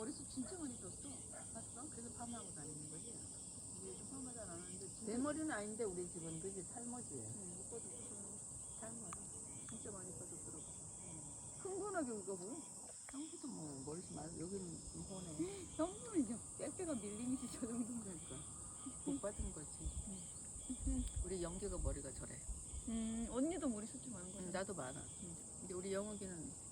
머리숱 진짜 많이 떴어. 봤어? 그래서 파마하고 다니는 거지. 근데 요즘 파마 잘안 하는데 진짜 내 머리는 아닌데 우리 집은 그지 탈모지. 응, 오빠도 그래서 뭐 탈모야. 진짜 많이 빠졌더라고. 흥분하게 울까 보여. 형부도 뭐 머리숱 많아. 여기는 이번에 형부는요. 빼빼가 밀리미터 저 정도. 그러니까 못 받은 거지. 우리 영규가 머리가 저래. 음, 언니도 머리 숱이 많은 거야. 나도 많아. 근데 우리 영욱이는